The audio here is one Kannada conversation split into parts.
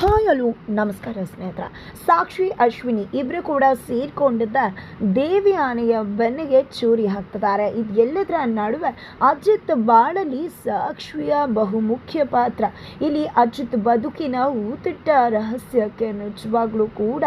ಹಾಯ್ ಅಲೋ ನಮಸ್ಕಾರ ಸ್ನೇಹಿತರ. ಸಾಕ್ಷಿ, ಅಶ್ವಿನಿ ಇಬ್ಬರು ಕೂಡ ಸೇರಿಕೊಂಡಿದ್ದ ದೇವಿ ಆನೆಯ ಬೆನ್ನಿಗೆ ಚೂರಿ ಹಾಕ್ತಿದ್ದಾರೆ. ಇದು ಎಲ್ಲದರ ನಡುವೆ ಅಜಿತ್ ಬಾಳಲಿ ಸಾಕ್ಷಿಯ ಬಹುಮುಖ್ಯ ಪಾತ್ರ. ಇಲ್ಲಿ ಅಜಿತ್ ಬದುಕಿನ ಊತಿಟ್ಟ ರಹಸ್ಯಕ್ಕೆ ನಿಜವಾಗ್ಲೂ ಕೂಡ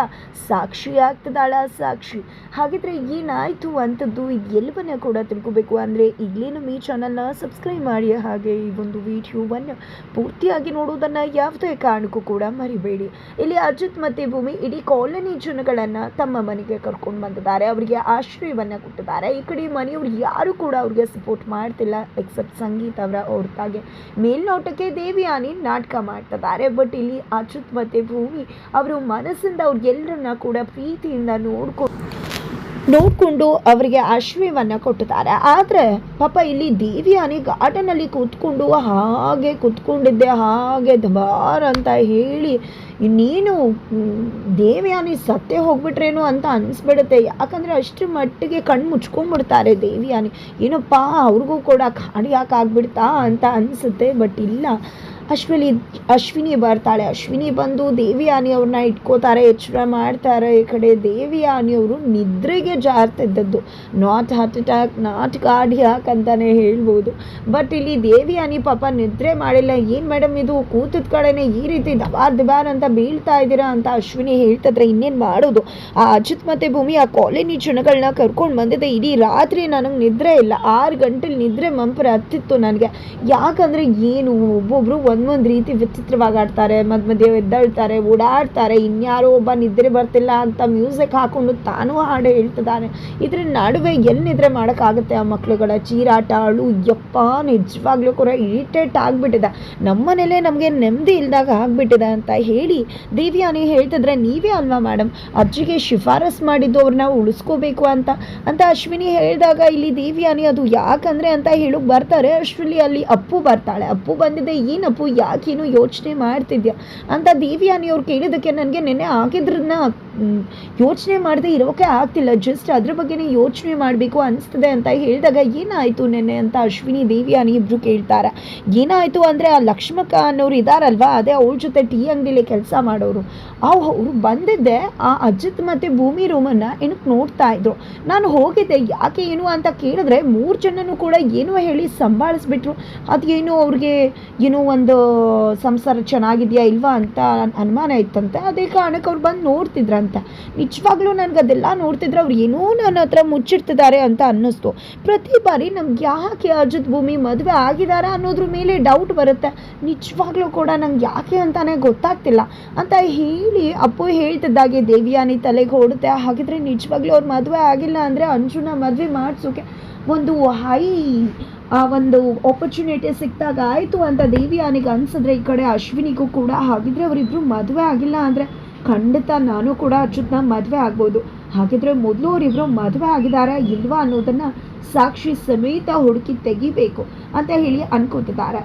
ಸಾಕ್ಷಿ ಆಗ್ತದಾಳ ಸಾಕ್ಷಿ. ಹಾಗಿದ್ರೆ ಏನಾಯಿತು ಅಂತದ್ದು ಇದು ಎಲ್ಲವನ್ನ ಕೂಡ ತಿಳ್ಕೊಬೇಕು. ಅಂದರೆ ಈಗಲೇ ನಮ್ಮ ಈ ಚಾನಲ್ನ ಸಬ್ಸ್ಕ್ರೈಬ್ ಮಾಡಿ. ಹಾಗೆ ಈ ಒಂದು ವಿಡಿಯೋವನ್ನು ಪೂರ್ತಿಯಾಗಿ ನೋಡುವುದನ್ನು ಯಾವುದೇ ಕಾರಣಕ್ಕೂ ಕೂಡ ಮರಿಬೇಡಿ. ಇಲ್ಲಿ ಅಜಿತ್ ಮತ್ತು ಭೂಮಿ ಇಡೀ ಕಾಲೋನಿ ಜನಗಳನ್ನು ತಮ್ಮ ಮನೆಗೆ ಕರ್ಕೊಂಡು ಬಂದಿದ್ದಾರೆ. ಅವರಿಗೆ ಆಶ್ರಯವನ್ನು ಕೊಟ್ಟಿದ್ದಾರೆ. ಈ ಕಡೆ ಮನೆಯವ್ರು ಯಾರು ಕೂಡ ಅವ್ರಿಗೆ ಸಪೋರ್ಟ್ ಮಾಡ್ತಿಲ್ಲ ಎಕ್ಸೆಪ್ಟ್ ಸಂಗೀತ ಅವರ ಹೊರತಾಗೆ ಮೇಲ್ನೋಟಕ್ಕೆ ದೇವಿಯಾನಿ ನಾಟಕ ಮಾಡ್ತಿದ್ದಾರೆ. ಬಟ್ ಇಲ್ಲಿ ಅಜಿತ್ ಮತ್ತು ಭೂಮಿ ಅವರು ಮನಸ್ಸಿಂದ ಅವ್ರಿಗೆಲ್ಲರನ್ನ ಕೂಡ ಪ್ರೀತಿಯಿಂದ ನೋಡ್ಕೊಂಡು ನೋಡಿಕೊಂಡು ಅವರಿಗೆ ಆಶ್ರಯವನ್ನು ಕೊಟ್ಟಿದ್ದಾರೆ. ಆದರೆ ಪಾಪ ಇಲ್ಲಿ ದೇವಿಯಾನಿ ಗಾರ್ಡನಲ್ಲಿ ಕೂತ್ಕೊಂಡು ಹಾಗೆ ಕೂತ್ಕೊಂಡಿದ್ದೆ, ಹಾಗೆ ದಬಾರ್ ಅಂತ ಹೇಳಿ ಇನ್ನೇನು ದೇವಿಯಾನಿ ಸತ್ತೇ ಹೋಗ್ಬಿಟ್ರೇನು ಅಂತ ಅನಿಸ್ಬಿಡುತ್ತೆ. ಯಾಕಂದರೆ ಅಷ್ಟರ ಮಟ್ಟಿಗೆ ಕಣ್ಣು ಮುಚ್ಕೊಂಡ್ಬಿಡ್ತಾರೆ ದೇವಿಯಾನಿ ಏನಪ್ಪ, ಅವ್ರಿಗೂ ಕೂಡ ಕಾರ್ಡಿಯಾಕ್ ಆಗ್ಬಿಡ್ತಾ ಅಂತ ಅನಿಸುತ್ತೆ ಬಟ್ ಇಲ್ಲ. ಅಶ್ವಿನಿ ಅಶ್ವಿನಿ ಬರ್ತಾಳೆ. ಅಶ್ವಿನಿ ಬಂದು ದೇವಿ ದೇವಿಯಾನಿ ಅವ್ರನ್ನ ಇಟ್ಕೋತಾರೆ, ಎಚ್ಚರ ಮಾಡ್ತಾರೆ. ಈ ಕಡೆ ದೇವಿಯಾನಿ ಅವರು ನಿದ್ರೆಗೆ ಜಾರ್ತಿದ್ದದ್ದು. Not heart attack, not cardiac ಅಂತಾನೆ ಹೇಳ್ಬೋದು. ಬಟ್ ಇಲ್ಲಿ ದೇವಿ ದೇವಿಯಾನಿ ಪಾಪ ನಿದ್ರೆ ಮಾಡಿಲ್ಲ. ಏನು ಮೇಡಮ್ ಇದು? ಕೂತದ ಕಡೆನೇ ಈ ರೀತಿ ದಬಾರ್ ದಬಾರ್ ಅಂತ ಬೀಳ್ತಾ ಇದ್ದೀರಾ ಅಂತ ಅಶ್ವಿನಿ ಹೇಳ್ತಿದ್ರೆ ಇನ್ನೇನು ಮಾಡೋದು? ಆ ಅಜಿತ್ ಮತ್ತೆ ಭೂಮಿ ಆ ಕಾಲೋನಿ ಜನಗಳನ್ನ ಕರ್ಕೊಂಡು ಬಂದಿದ್ದೆ ಇಡೀ ರಾತ್ರಿ ನನಗೆ ನಿದ್ರೆ ಇಲ್ಲ. ಆರು ಗಂಟೆಲಿ ನಿದ್ರೆ ಮಂಪರ ಹತ್ತಿತ್ತು ನನಗೆ. ಯಾಕಂದರೆ ಏನು ಒಬ್ಬೊಬ್ರು ಒಂದೊಂದು ರೀತಿ ವಿಚಿತ್ರವಾಗಿ ಆಡ್ತಾರೆ. ಮಧ್ಯ ಮಧ್ಯೆ ಎದ್ದಾಳ್ತಾರೆ, ಓಡಾಡ್ತಾರೆ. ಇನ್ಯಾರೋ ಒಬ್ಬ ನಿದ್ರೆ ಬರ್ತಿಲ್ಲ ಅಂತ ಮ್ಯೂಸಿಕ್ ಹಾಕೊಂಡು ತಾನೂ ಹಾಡು ಹೇಳ್ತಿದ್ದಾನೆ. ಇದ್ರ ನಡುವೆ ಎಲ್ಲಿ ನಿದ್ರೆ ಮಾಡೋಕ್ಕಾಗುತ್ತೆ ಆ ಮಕ್ಳುಗಳ ಚೀರಾಟ, ಅಳು, ಯಪ್ಪ, ನಿಜವಾಗ್ಲೂ ಕೂಡ ಇರಿಟೇಟ್ ಆಗಿಬಿಟ್ಟಿದೆ. ನಮ್ಮನೇಲೆ ನಮಗೆ ನೆಮ್ಮದಿ ಇಲ್ದಾಗ ಆಗಿಬಿಟ್ಟಿದೆ ಅಂತ ಹೇಳಿ ದೇವಿಯಾನಿ ಹೇಳ್ತಿದ್ರೆ ನೀವೇ ಅಲ್ವಾ ಮೇಡಮ್ ಅಜ್ಜಿಗೆ ಶಿಫಾರಸ್ ಮಾಡಿದ್ದು ಅವ್ರನ್ನ ಉಳಿಸ್ಕೋಬೇಕು ಅಂತ. ಅಂತ ಅಶ್ವಿನಿ ಹೇಳಿದಾಗ ಇಲ್ಲಿ ದೇವಿಯಾನಿ ಅದು ಯಾಕಂದ್ರೆ ಅಂತ ಹೇಳಕ್ ಬರ್ತಾರೆ. ಅಶ್ವಿನಿ ಅಲ್ಲಿ ಅಪ್ಪು ಬರ್ತಾಳೆ. ಅಪ್ಪು ಬಂದಿದೆ ಏನಪ್ಪು ಯಾಕೇನು ಯೋಚನೆ ಮಾಡ್ತಿದ್ಯಾ? ಅಂತ ದೇವ್ಯಾನಿ ಅವ್ರು ಕೇಳಿದಕ್ಕೆ ನನಗೆ ನೆನೆ ಆಗಿದ್ರನ್ನ ಯೋಚನೆ ಮಾಡದೆ ಇರೋಕೆ ಆಗ್ತಿಲ್ಲ. ಜಸ್ಟ್ ಅದ್ರ ಬಗ್ಗೆನೇ ಯೋಚನೆ ಮಾಡಬೇಕು ಅನಿಸ್ತದೆ ಅಂತ ಹೇಳಿದಾಗ ಏನಾಯಿತು ನೆನ್ನೆ ಅಂತ ಅಶ್ವಿನಿ, ದೇವಿಯಾನಿ ಇಬ್ರು ಕೇಳ್ತಾರೆ. ಏನಾಯಿತು ಅಂದರೆ ಆ ಲಕ್ಷ್ಮಕ್ಕ ಅನ್ನೋರು ಇದಾರಲ್ವಾ? ಅದೇ ಅವ್ಳ ಜೊತೆ ಟೀ ಅಂಗಡಿಲಿ ಕೆಲಸ ಮಾಡೋರು. ಅವರು ಬಂದಿದ್ದೆ, ಆ ಅಜಿತ್ ಮತ್ತು ಭೂಮಿ ರೂಮನ್ನು ಏನಕ್ಕೆ ನೋಡ್ತಾ ಇದ್ರು. ನಾನು ಹೋಗಿದ್ದೆ, ಯಾಕೆ ಏನು ಅಂತ ಕೇಳಿದ್ರೆ ಮೂರು ಜನನೂ ಕೂಡ ಏನೋ ಹೇಳಿ ಸಂಭಾಳಿಸ್ಬಿಟ್ರು. ಅದೇನು ಅವ್ರಿಗೆ ಏನೋ ಒಂದು, ಸಂಸಾರ ಚೆನ್ನಾಗಿದೆಯಾ ಇಲ್ವಾ ಅಂತ ಅನುಮಾನ ಇತ್ತಂತೆ. ಅದೇ ಕಾರಣಕ್ಕೆ ಅವ್ರು ಬಂದು ನೋಡ್ತಿದ್ರಂತೆ ನಿಜವಾಗ್ಲೂ ನನಗೆ ಅದೆಲ್ಲ ನೋಡ್ತಿದ್ರೆ ಅವ್ರು ಏನೋ ನನ್ನ ಹತ್ರ ಮುಚ್ಚಿಡ್ತಿದ್ದಾರೆ ಅಂತ ಅನ್ನಿಸ್ತು. ಪ್ರತಿ ಬಾರಿ ನಮ್ಗೆ ಯಾಕೆ ಅಜಿತ್ ಭೂಮಿ ಮದುವೆ ಆಗಿದಾರ ಅನ್ನೋದ್ರ ಮೇಲೆ ಡೌಟ್ ಬರುತ್ತೆ. ನಿಜವಾಗ್ಲೂ ಕೂಡ ನಂಗೆ ಯಾಕೆ ಅಂತಾನೆ ಗೊತ್ತಾಗ್ತಿಲ್ಲ. ಅಂತ ಹೇಳಿ ಅಪ್ಪು ಹೇಳ್ತಿದ್ದಾಗೆ, ದೇವಿಯಾನಿ ತಲೆಗೆ ಹೊಡುತ್ತೆ ಹಾಗಿದ್ರೆ ನಿಜವಾಗ್ಲೂ ಅವ್ರು ಮದುವೆ ಆಗಿಲ್ಲ ಅಂದರೆ ಅಂಜುನ ಮದುವೆ ಮಾಡಿಸೋಕೆ ಒಂದು ಹೈ, ಆ ಒಂದು ಆಪರ್ಚುನಿಟಿ ಸಿಕ್ಕಿದಾಗ ಆಯಿತು ಅಂತ ದೇವಿಯಾನಿಗೆ ಅನ್ಸಿದ್ರೆ ಈ ಕಡೆ ಅಶ್ವಿನಿಗೂ ಕೂಡ. ಹಾಗಿದ್ರೆ ಅವರಿಬ್ರು ಮದುವೆ ಆಗಿಲ್ಲ ಅಂದರೆ ಖಂಡಿತ ನಾನು ಕೂಡ ಅಚ್ಯುತ್ನ ಮದುವೆ ಆಗ್ಬೋದು. ಹಾಗಿದ್ರೆ ಮೊದಲು ಅವರಿಬ್ರು ಮದುವೆ ಆಗಿದಾರಾ ಇಲ್ವಾ ಅನ್ನೋದನ್ನ ಸಾಕ್ಷಿ ಸಮೇತ ಹುಡುಕಿ ತೆಗಿಬೇಕು ಅಂತ ಹೇಳಿ ಅನ್ಕೋತಿದ್ದಾರೆ.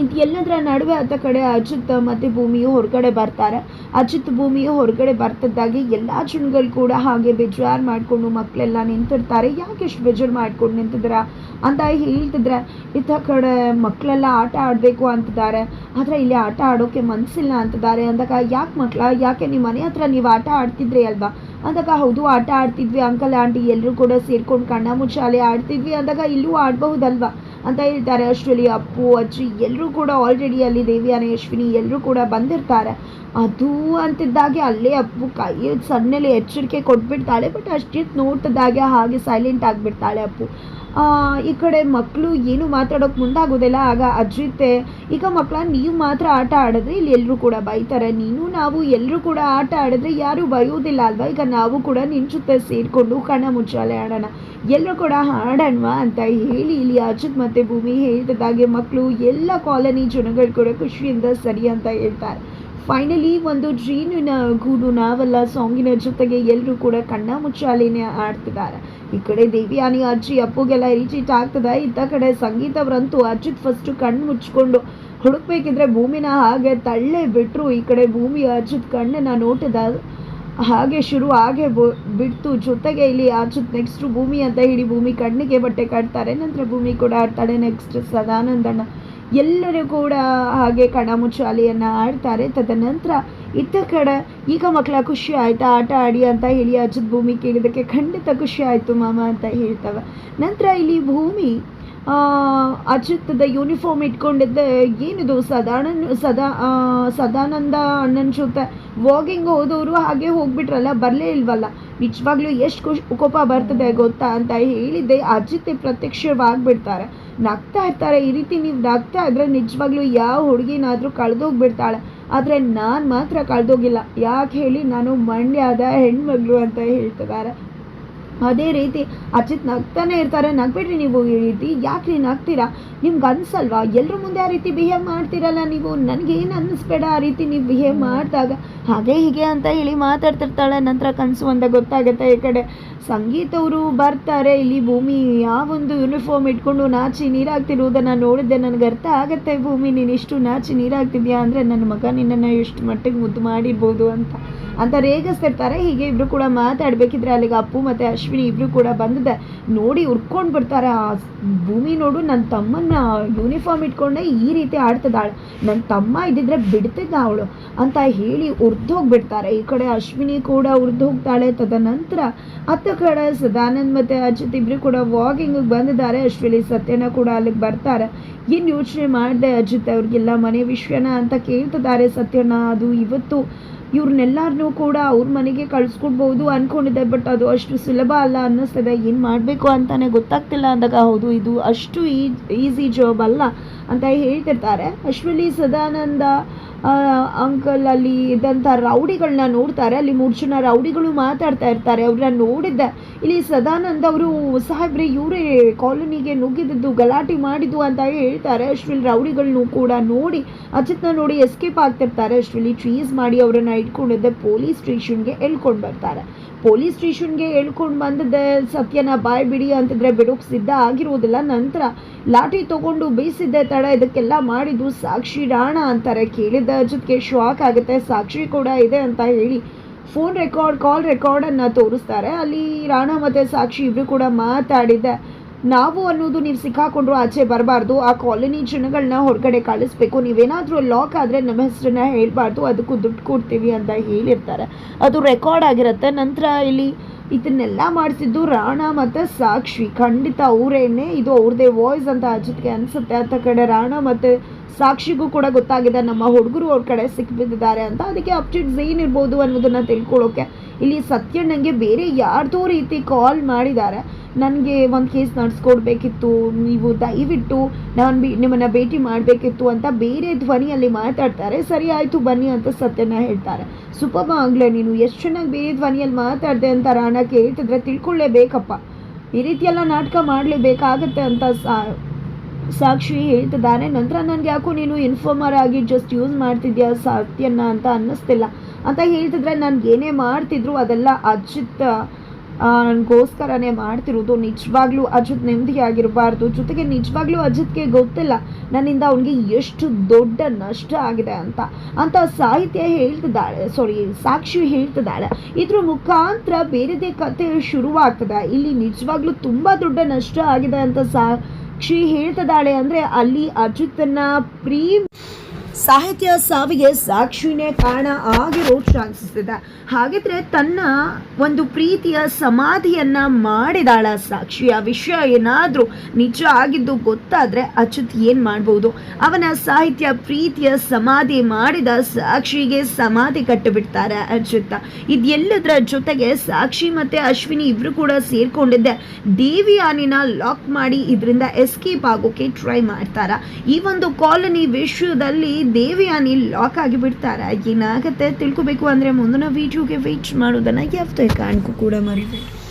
ಇದು ಎಲ್ಲದರ ನಡುವೆ ಆತ ಕಡೆ ಅಜಿತ್ ಮತ್ತು ಭೂಮಿಯು ಹೊರಗಡೆ ಬರ್ತಾರೆ. ಅಜಿತ್ ಭೂಮಿಯು ಹೊರಗಡೆ ಬರ್ತಿದ್ದಾಗೆ ಎಲ್ಲ ಜನಗಳು ಕೂಡ ಹಾಗೆ ಬೇಜಾರು ಮಾಡಿಕೊಂಡು ಮಕ್ಕಳೆಲ್ಲ ನಿಂತಿರ್ತಾರೆ. ಯಾಕೆ ಇಷ್ಟು ಬೇಜಾರು ಮಾಡ್ಕೊಂಡು ನಿಂತಿದ್ದೀರಾ ಅಂತ ಹೇಳ್ತಿದ್ರೆ, ಇತ್ತ ಕಡೆ ಮಕ್ಕಳೆಲ್ಲ ಆಟ ಆಡಬೇಕು ಅಂತಿದ್ದಾರೆ. ಆದರೆ ಇಲ್ಲಿ ಆಟ ಆಡೋಕ್ಕೆ ಮನಸ್ಸಿಲ್ಲ ಅಂತಿದ್ದಾರೆ. ಅಂದಾಗ ಯಾಕೆ ಮಕ್ಕಳ ಯಾಕೆ ನಿಮ್ಮ ಮನೆ ಹತ್ರ ನೀವು ಆಟ ಆಡ್ತಿದ್ರಿ ಅಲ್ವಾ? ಅಂದಾಗ ಹೌದು, ಆಟ ಆಡ್ತಿದ್ವಿ ಅಂಕಲ್, ಆಂಟಿ ಎಲ್ಲರೂ ಕೂಡ ಸೇರ್ಕೊಂಡು ಕಣ್ಣ ಮುಚ್ಚಾಲೆ ಆಡ್ತಿದ್ವಿ. ಅಂದಾಗ ಇಲ್ಲೂ ಆಡ್ಬಹುದಲ್ವಾ? ಅಂತ ಹೇಳ್ತಾರೆ. ಅಷ್ಟರಲ್ಲಿ ಅಪ್ಪು, ಅಜ್ಜಿ ಎಲ್ಲರೂ ಕೂಡ ಆಲ್ರೆಡಿ ಅಲ್ಲಿ ದೇವಿಯಾನ ಅಶ್ವಿನಿ ಎಲ್ಲರೂ ಕೂಡ ಬಂದಿರ್ತಾರೆ. ಅದು ಅಂತಿದ್ದಾಗೆ ಅಲ್ಲೇ ಅಪ್ಪು ಕೈ ಸಣ್ಣಲ್ಲಿ ಎಚ್ಚರಿಕೆ ಕೊಟ್ಬಿಡ್ತಾಳೆ ಬಟ್ ಅಷ್ಟಿತ್ತು ನೋಡ್ತಿದ್ದಾಗೆ ಹಾಗೆ ಸೈಲೆಂಟ್ ಆಗಿಬಿಡ್ತಾಳೆ ಅಪ್ಪು. ಈ ಕಡೆ ಮಕ್ಕಳು ಏನು ಮಾತಾಡೋಕೆ ಮುಂದಾಗೋದಿಲ್ಲ. ಆಗ ಅಜ್ಜಿತೆ, ಈಗ ಮಕ್ಕಳ ನೀವು ಮಾತ್ರ ಆಟ ಆಡಿದ್ರೆ ಇಲ್ಲಿ ಎಲ್ಲರೂ ಕೂಡ ಬೈತಾರೆ. ನೀನು ನಾವು ಎಲ್ಲರೂ ಕೂಡ ಆಟ ಆಡಿದ್ರೆ ಯಾರೂ ಬಯೋದಿಲ್ಲ ಅಲ್ವಾ? ಈಗ ನಾವು ಕೂಡ ನಿನ್ನ ಜೊತೆ ಸೇರಿಕೊಂಡು ಕಣ್ಣ ಮುಚ್ಚಾಲೆ ಆಡೋಣ. ಎಲ್ಲರೂ ಕೂಡ ಆಡೋಣವಾ ಅಂತ ಹೇಳಿ ಇಲ್ಲಿ ಅಜಿತ್ ಮತ್ತು ಭೂಮಿ ಹೇಳಿದಾಗೆ ಮಕ್ಕಳು ಎಲ್ಲ ಕಾಲೋನಿ ಜನಗಳು ಕೂಡ ಖುಷಿಯಿಂದ ಸರಿ ಅಂತ ಹೇಳ್ತಾರೆ. ಫೈನಲಿ ಒಂದು ಜೀನಿನ ಗೂಡು ನಾವೆಲ್ಲ ಸಾಂಗಿನ ಜೊತೆಗೆ ಎಲ್ಲರೂ ಕೂಡ ಕಣ್ಣ ಮುಚ್ಚಾಲೆನೇ ಆಡ್ತಿದ್ದಾರೆ. ಈ ಕಡೆ ದೇವಿಯಾನಿ ಅಜ್ಜಿ, ಅಪ್ಪುಗೆಲ್ಲ ಇರಿಟೇಟ್ ಆಗ್ತದೆ. ಇದ್ದ ಕಡೆ ಸಂಗೀತವ್ರಂತೂ ಅಜಿತ್ ಫಸ್ಟ್ ಕಣ್ಣು ಮುಚ್ಕೊಂಡು ಹುಡುಕ್ಬೇಕಿದ್ರೆ ಭೂಮಿನ ಹಾಗೆ ತಳ್ಳೆ ಬಿಟ್ಟರು ಈ ಕಡೆ ಭೂಮಿ ಅಜಿತ್ ಕಣ್ಣನ್ನ ನೋಟಿದ ಹಾಗೆ ಶುರು ಹಾಗೆ ಬಿಡ್ತು. ಜೊತೆಗೆ ಇಲ್ಲಿ ಆಚು ನೆಕ್ಸ್ಟ್ ಭೂಮಿ ಅಂತ ಹೇಳಿ ಭೂಮಿ ಕಣ್ಣಿಗೆ ಬಟ್ಟೆ ಕಟ್ತಾರೆ. ನಂತರ ಭೂಮಿ ಕೂಡ ಆಡ್ತಾಳೆ ನೆಕ್ಸ್ಟ್ ಸದಾನಂದಣ್ಣ ಎಲ್ಲರೂ ಕೂಡ ಹಾಗೆ ಕಣಮುಚ್ಚಾಲಿಯನ್ನು ಆಡ್ತಾರೆ. ತದನಂತರ ಇತ್ತ ಕಡೆ ಈಗ ಮಕ್ಕಳ ಖುಷಿ ಆಯ್ತಾ? ಆಟ ಆಡಿ ಅಂತ ಹೇಳಿ ಅಜ್ಜದ ಭೂಮಿ ಕೇಳಿದ್ದಕ್ಕೆ ಖಂಡಿತ ಖುಷಿ ಆಯಿತು ಮಾಮ ಅಂತ ಹೇಳ್ತವೆ. ನಂತರ ಇಲ್ಲಿ ಭೂಮಿ ಆ, ಅಜಿತ್ತದ ಯೂನಿಫಾರ್ಮ್ ಇಟ್ಕೊಂಡಿದ್ದೆ. ಏನಿದು ಸದಾನಂದ ಸದಾ ಸದಾನಂದ ಅಣ್ಣನ ಜೊತೆ ವಾಕಿಂಗ್ ಹೋದವರು ಹಾಗೆ ಹೋಗ್ಬಿಟ್ರಲ್ಲ ಬರಲೇ ಇಲ್ವಲ್ಲ? ನಿಜವಾಗ್ಲೂ ಎಷ್ಟು ಖುಷಿ ಕೋಪ ಬರ್ತದೆ ಗೊತ್ತಾ ಅಂತ ಹೇಳಿದ್ದೆ. ಅಜಿತ್ ಪ್ರತ್ಯಕ್ಷವಾಗ್ಬಿಡ್ತಾರೆ. ನಗ್ತಾ ಇರ್ತಾರೆ. ಈ ರೀತಿ ನೀವು ನಗ್ತಾ ಇದ್ರೆ ನಿಜವಾಗ್ಲೂ ಯಾವ ಹುಡುಗಿನಾದರೂ ಕಳೆದೋಗ್ಬಿಡ್ತಾಳೆ. ಆದರೆ ನಾನು ಮಾತ್ರ ಕಳೆದೋಗಿಲ್ಲ. ಯಾಕೆ ಹೇಳಿ? ನಾನು ಮಂಡ್ಯದ ಹೆಣ್ಮಗಳು ಅಂತ ಹೇಳ್ತಿದ್ದಾರೆ. ಅದೇ ರೀತಿ ಅಚಿತ್ ನಗ್ತಾನೆ ಇರ್ತಾರೆ. ನಗ್ಬಿಡ್ರಿ ನೀವು ಈ ರೀತಿ. ಯಾಕೆ ನೀನು ನಗ್ತೀರಾ? ನಿಮ್ಗೆ ಅನ್ಸಲ್ವಾ? ಎಲ್ಲರೂ ಮುಂದೆ ಆ ರೀತಿ ಬಿಹೇವ್ ಮಾಡ್ತೀರಲ್ಲ ನೀವು? ನನಗೇನು ಅನ್ನಿಸ್ಬೇಡ ಆ ರೀತಿ ನೀವು ಬಿಹೇವ್ ಮಾಡಿದಾಗ? ಹಾಗೆ ಹೀಗೆ ಅಂತ ಹೇಳಿ ಮಾತಾಡ್ತಿರ್ತಾಳೆ. ನಂತರ ಕನಸು ಒಂದ ಗೊತ್ತಾಗುತ್ತೆ ಈ ಕಡೆ. ಸಂಗೀತವರು ಬರ್ತಾರೆ. ಇಲ್ಲಿ ಭೂಮಿ ಯಾವ ಒಂದು ಯೂನಿಫಾರ್ಮ್ ಇಟ್ಕೊಂಡು ನಾಚಿ ನೀರಾಗ್ತಿರುವುದನ್ನು ನೋಡಿದ್ದೆ ನನಗೆ ಅರ್ಥ ಆಗುತ್ತೆ ಭೂಮಿ. ನೀನು ಇಷ್ಟು ನಾಚಿ ನೀರಾಗ್ತಿದ್ಯಾ ಅಂದರೆ ನನ್ನ ಮಗ ನಿನ್ನನ್ನು ಎಷ್ಟು ಮಟ್ಟಿಗೆ ಮುದ್ದು ಮಾಡಿರ್ಬೋದು ಅಂತ. ಅಂತ ರೇಗಿಸ್ತಿರ್ತಾರೆ. ಹೀಗೆ ಇಬ್ಬರು ಕೂಡ ಮಾತಾಡ್ಬೇಕಿದ್ರೆ ಅಲ್ಲಿಗೆ ಅಪ್ಪು ಮತ್ತು ಅಶ್ವಿನಿ ಇಬ್ರು ಕೂಡ ಬಂದಿದೆ. ನೋಡಿ ಉರ್ಕೊಂಡು ಬಿಡ್ತಾರೆ. ಆ ಭೂಮಿ ನೋಡು ನನ್ನ ತಮ್ಮನ್ನ ಯೂನಿಫಾರ್ಮ್ ಇಟ್ಕೊಂಡೆ ಈ ರೀತಿ ಆಡ್ತಿದ್ದಾಳೆ. ನನ್ನ ತಮ್ಮ ಇದ್ದಿದ್ರೆ ಬಿಡ್ತಿದ್ದ ಅವಳು ಅಂತ ಹೇಳಿ ಉರ್ದೋಗ್ಬಿಡ್ತಾರೆ ಈ ಕಡೆ ಅಶ್ವಿನಿ ಕೂಡ ಉರ್ದೋಗ್ತಾಳೆ ತದನಂತರ ಅತ್ತ ಕಡೆ ಸದಾನಂದ್ ಮತ್ತು ಅಜಿತ್ ಇಬ್ರು ಕೂಡ ವಾಕಿಂಗ್ ಬಂದಿದ್ದಾರೆ. ಅಶ್ವಿನಿ ಸತ್ಯನ ಕೂಡ ಅಲ್ಲಿಗೆ ಬರ್ತಾರೆ. ಏನು ಯೋಚನೆ ಮಾಡಿದೆ ಅಜಿತ್ ಅವ್ರಿಗೆಲ್ಲ ಮನೆ ವಿಶ್ವನ ಅಂತ ಕೇಳ್ತಿದ್ದಾರೆ ಸತ್ಯನ ಅದು ಇವತ್ತು ಇವ್ರನ್ನೆಲ್ಲರನ್ನೂ ಕೂಡ ಅವ್ರ ಮನೆಗೆ ಕಳಿಸ್ಕೊಡ್ಬೋದು ಅಂದ್ಕೊಂಡಿದ್ದೆ ಬಟ್ ಅದು ಅಷ್ಟು ಸುಲಭ ಅಲ್ಲ ಅನ್ನಿಸ್ತದೆ. ಏನು ಮಾಡಬೇಕು ಅಂತಲೇ ಗೊತ್ತಾಗ್ತಿಲ್ಲ ಅಂದಾಗ, ಹೌದು, ಇದು ಅಷ್ಟು ಈಜಿ ಜಾಬ್ ಅಲ್ಲ ಅಂತ ಹೇಳ್ತಿರ್ತಾರೆ. ಅಶ್ವಲಿ ಸದಾನಂದ ಅಂಕಲ್ ಅಲ್ಲಿ ಇದ್ದಂಥ ರೌಡಿಗಳನ್ನ ನೋಡ್ತಾರೆ. ಅಲ್ಲಿ ಮೂರು ಜನ ರೌಡಿಗಳು ಮಾತಾಡ್ತಾ ಇರ್ತಾರೆ. ಅವ್ರನ್ನ ನೋಡಿದ್ದೆ. ಇಲ್ಲಿ ಸದಾನಂದ ಅವರು, ಸಾಹೇಬ್ರೆ, ಇವರೇ ಕಾಲೋನಿಗೆ ನುಗ್ಗಿದ್ದು ಗಲಾಟೆ ಮಾಡಿದ್ದು ಅಂತ ಹೇಳ್ತಾರೆ. ಅಶ್ವಿಲ್ ರೌಡಿಗಳನ್ನು ಕೂಡ ನೋಡಿ ಅಚಿತ್ನ ನೋಡಿ ಎಸ್ಕೇಪ್ ಆಗ್ತಿರ್ತಾರೆ. ಅಷ್ಟರಲ್ಲಿ ಟ್ರೀಸ್ ಮಾಡಿ ಅವರನ್ನು ಇಟ್ಕೊಂಡಿದ್ದೆ. ಪೊಲೀಸ್ ಸ್ಟೇಷನ್ಗೆ ಎಳ್ಕೊಂಡು ಬರ್ತಾರೆ. ಪೊಲೀಸ್ ಸ್ಟೇಷನ್ಗೆ ಎಳ್ಕೊಂಡು ಬಂದದ್ದೆ ಸತ್ಯನ ಬಾಯ್ ಬಿಡಿ ಅಂತಂದರೆ ಬಿಡೋಕೆ ಸಿದ್ಧ ಆಗಿರುವುದಿಲ್ಲ ನಂತರ ಲಾಠಿ ತಗೊಂಡು ಬೀಸಿದ್ದೆ ತಡ. ಇದಕ್ಕೆಲ್ಲ ಮಾಡಿದ್ದು ಸಾಕ್ಷಿ ರಾಣ ಅಂತಾರೆ. ಕೇಳಿದ್ದ ಅಜಿತ್ಗೆ ಶಾಕ್ ಆಗುತ್ತೆ, ಸಾಕ್ಷಿ ಕೂಡ ಇದೆ ಅಂತ ಹೇಳಿ ಫೋನ್ ರೆಕಾರ್ಡ್ ಕಾಲ್ ರೆಕಾರ್ಡನ್ನು ತೋರಿಸ್ತಾರೆ. ಅಲ್ಲಿ ರಾಣಾ ಮತ್ತು ಸಾಕ್ಷಿ ಇಬ್ಬರು ಕೂಡ ಮಾತಾಡಿದ್ದೆ. ನಾವು ಅನ್ನೋದು ನೀವು ಸಿಕ್ಕಾಕೊಂಡ್ರು ಆಚೆ ಬರಬಾರ್ದು, ಆ ಕಾಲೋನಿ ಜನಗಳನ್ನ ಹೊರಗಡೆ ಕಳಿಸ್ಬೇಕು. ನೀವೇನಾದರೂ ಲಾಕ್ ಆದರೆ ನಮ್ಮ ಹೆಸರನ್ನ ಹೇಳಬಾರ್ದು, ಅದಕ್ಕೂ ದುಡ್ಡು ಕೊಡ್ತೀವಿ ಅಂತ ಹೇಳಿರ್ತಾರೆ. ಅದು ರೆಕಾರ್ಡ್ ಆಗಿರುತ್ತೆ. ನಂತರ ಇಲ್ಲಿ ಇದನ್ನೆಲ್ಲ ಮಾಡಿಸಿದ್ದು ರಾಣಾ ಮತ್ತು ಸಾಕ್ಷಿ. ಖಂಡಿತ ಅವರೇನೆ ಇದು ಅವ್ರದೇ ವಾಯ್ಸ್ ಅಂತ ಅಜಿತ್ಗೆ ಅನಿಸುತ್ತೆ. ಅಂತ ಕಡೆ ರಾಣ ಮತ್ತು ಸಾಕ್ಷಿಗೂ ಕೂಡ ಗೊತ್ತಾಗಿದೆ, ನಮ್ಮ ಹುಡುಗರು ಅವ್ರ ಕಡೆ ಸಿಕ್ಕಿಬಿದ್ದಿದ್ದಾರೆ ಅಂತ. ಅದಕ್ಕೆ ಅಪ್ಡೇಟ್ಸ್ ಏನಿರ್ಬೋದು ಅನ್ನೋದನ್ನು ತಿಳ್ಕೊಳ್ಳೋಕೆ. ಇಲ್ಲಿ ಸತ್ಯಣ್ಣಂಗೆ ಬೇರೆ ಯಾರ್ದೋ ರೀತಿ ಕಾಲ್ ಮಾಡಿದ್ದಾರೆ. ನನಗೆ ಒಂದು ಕೇಸ್ ನಡೆಸ್ಕೊಡ್ಬೇಕಿತ್ತು, ನೀವು ದಯವಿಟ್ಟು ನಾನು ಬಿ ನಿಮ್ಮನ್ನು ಭೇಟಿ ಮಾಡಬೇಕಿತ್ತು ಅಂತ ಬೇರೆ ಧ್ವನಿಯಲ್ಲಿ ಮಾತಾಡ್ತಾರೆ. ಸರಿ ಆಯಿತು, ಬನ್ನಿ ಅಂತ ಸತ್ಯನ ಹೇಳ್ತಾರೆ. ಸುಪಮ ಆಗಲೇ, ನೀನು ಎಷ್ಟು ಚೆನ್ನಾಗಿ ಬೇರೆ ಧ್ವನಿಯಲ್ಲಿ ಮಾತಾಡಿದೆ ಅಂತ ರಾಣ ಕೇಳ್ತಿದ್ರೆ ತಿಳ್ಕೊಳ್ಳೇಬೇಕಪ್ಪ. ಈ ರೀತಿಯೆಲ್ಲ ನಾಟಕ ಮಾಡಲೇಬೇಕಾಗತ್ತೆ ಅಂತ ಸಾ ಸಾಕ್ಷಿ ಹೇಳ್ತಿದ್ದಾರೆ. ನಂತರ ನನಗೆ ಯಾಕೋ ನೀನು ಇನ್ಫಾರ್ಮರ್ ಆಗಿ ಜಸ್ಟ್ ಯೂಸ್ ಮಾಡ್ತಿದ್ಯಾ ಸತ್ಯನ ಅಂತ ಅನ್ನಿಸ್ತಿಲ್ಲ. ಅಂತ ಹೇಳ್ತಿದ್ರೆ ನನಗೇನೇ ಮಾಡ್ತಿದ್ರು ಅದೆಲ್ಲ ಅಜಿತ್ ನನಗೋಸ್ಕರನೇ ಮಾಡ್ತಿರೋದು ನಿಜವಾಗ್ಲೂ ಅಜಿತ್ ನೆಮ್ಮದಿಯಾಗಿರಬಾರ್ದು. ಜೊತೆಗೆ ನಿಜವಾಗ್ಲೂ ಅಜಿತ್ಗೆ ಗೊತ್ತಿಲ್ಲ, ನನ್ನಿಂದ ಅವನಿಗೆ ಎಷ್ಟು ದೊಡ್ಡ ನಷ್ಟ ಆಗಿದೆ ಅಂತ. ಅಂತ ಸಾಹಿತ್ಯ ಹೇಳ್ತಿದ್ದಾಳೆ ಸಾರಿ ಸಾಕ್ಷಿ ಹೇಳ್ತಿದ್ದಾಳೆ. ಇದ್ರ ಮುಖಾಂತರ ಬೇರೆದೇ ಕತೆ ಶುರುವಾಗ್ತದೆ. ಇಲ್ಲಿ ನಿಜವಾಗ್ಲೂ ತುಂಬ ದೊಡ್ಡ ನಷ್ಟ ಆಗಿದೆ ಅಂತ ಸಾಕ್ಷಿ ಹೇಳ್ತಿದ್ದಾಳೆ. ಅಂದರೆ ಅಲ್ಲಿ ಅಜಿತನ ಪ್ರೀ ಸಾಹಿತ್ಯ ಸಾವಿಗೆ ಸಾಕ್ಷಿನೇ ಕಾರಣ ಆಗಿರೋ ಇದೆ ಹಾಗಿದ್ರೆ ತನ್ನ ಒಂದು ಪ್ರೀತಿಯ ಸಮಾಧಿಯನ್ನ ಮಾಡಿದಾಳ ಸಾಕ್ಷಿ. ಆ ವಿಷಯ ಏನಾದರೂ ನಿಜ ಆಗಿದ್ದು ಗೊತ್ತಾದ್ರೆ ಅಚ್ಯುತ್ ಏನು ಮಾಡ್ಬೋದು? ಅವನ ಸಾಹಿತ್ಯ ಪ್ರೀತಿಯ ಸಮಾಧಿ ಮಾಡಿದ ಸಾಕ್ಷಿಗೆ ಸಮಾಧಿ ಕಟ್ಟಿಬಿಡ್ತಾರೆ ಅಚ್ಯುತ. ಇದೆಲ್ಲದರ ಜೊತೆಗೆ ಸಾಕ್ಷಿ ಮತ್ತೆ ಅಶ್ವಿನಿ ಇಬ್ರು ಕೂಡ ಸೇರ್ಕೊಂಡಿದ್ದೆ. ದೇವಿಯಾನಿನ ಲಾಕ್ ಮಾಡಿ ಇದರಿಂದ ಎಸ್ಕೇಪ್ ಆಗೋಕೆ ಟ್ರೈ ಮಾಡ್ತಾರ. ಈ ಒಂದು ಕಾಲೋನಿ ವಿಷಯದಲ್ಲಿ ದೇವಿಯಾನಿ ಲಾಕ್ ಆಗಿ ಬಿಡ್ತಾರ. ಏನಾಗತ್ತೆ ತಿಳ್ಕೊಬೇಕು ಅಂದ್ರೆ ಮುಂದಿನ ವೀಡಿಯೋಗೆ ವೇಟ್ ಮಾಡೋದನ್ನ ಯಾವುದೇ ಕಾರಣಕ್ಕೂ ಕೂಡ ಮರಿಬೇಡಿ.